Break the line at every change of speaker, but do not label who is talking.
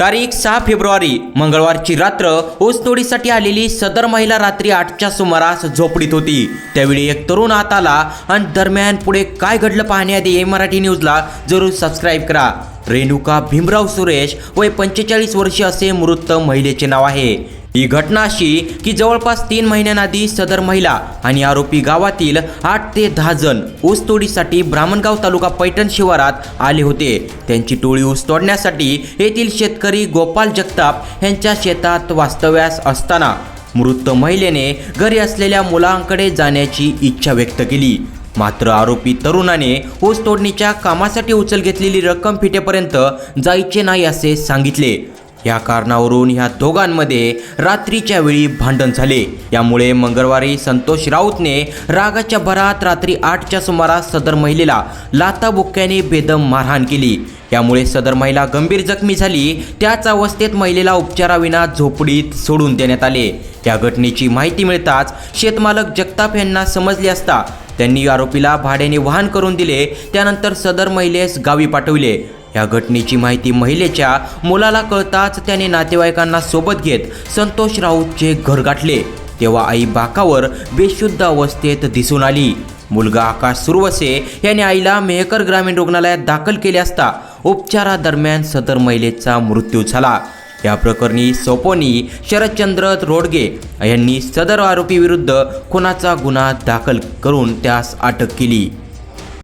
तारीख सहा फेब्रुवारी मंगळवारची रात्र ऊसतोडीसाठी आलेली सदर महिला रात्री आठच्या सुमारास झोपडीत होती. त्यावेळी एक तरुण आत आला आणि दरम्यान पुढे काय घडलं पाहण्याआधी ए मराठी न्यूजला जरूर सबस्क्राईब करा. रेणुका भीमराव सुरेश वय पंचेचाळीस वर्षीय असे मृत महिलेचे नाव आहे. ही घटना अशी की जवळपास तीन महिन्यांआधी सदर महिला आणि आरोपी गावातील आठ ते दहा जण ऊस तोडीसाठी ब्राह्मणगाव तालुका पैठण शिवारात आले होते. त्यांची टोळी ऊस तोडण्यासाठी येथील शेतकरी गोपाल जगताप यांच्या शेतात वास्तव्यास असताना मृत महिलेने घरी असलेल्या मुलांकडे जाण्याची इच्छा व्यक्त केली. मात्र आरोपी तरुणाने ऊस तोडणीच्या कामासाठी उचल घेतलेली रक्कम फिटेपर्यंत जायचे नाही असे सांगितले. या कारणावरून ह्या दोघांमध्ये रात्रीच्या वेळी भांडण झाले. यामुळे मंगळवारी संतोष राऊतने रागाच्या भरात रात्री आठच्या सुमारास सदर महिलेला लाताबुक्क्याने बेदम मारहाण केली. यामुळे सदर महिला गंभीर जखमी झाली. त्याच अवस्थेत महिलेला उपचाराविना झोपडीत सोडून देण्यात आले. या घटनेची माहिती मिळताच शेतमालक जगताप यांना समजले असता त्यांनी आरोपीला भाड्याने वाहन करून दिले. त्यानंतर सदर महिलेस गावी पाठविले. या घटनेची माहिती महिलेच्या मुलाला कळताच त्याने नातेवाईकांना सोबत घेत संतोष राऊतचे घर गाठले. तेव्हा आई बाकावर बेशुद्ध अवस्थेत दिसून आली. मुलगा आकाश सुरवसे याने आईला मेहकर ग्रामीण रुग्णालयात दाखल केले असता उपचारादरम्यान सदर महिलेचा मृत्यू झाला. या प्रकरणी सोपोनी शरदचंद्र रोडगे यांनी सदर आरोपीविरुद्ध खुनाचा गुन्हा दाखल करून त्यास अटक केली.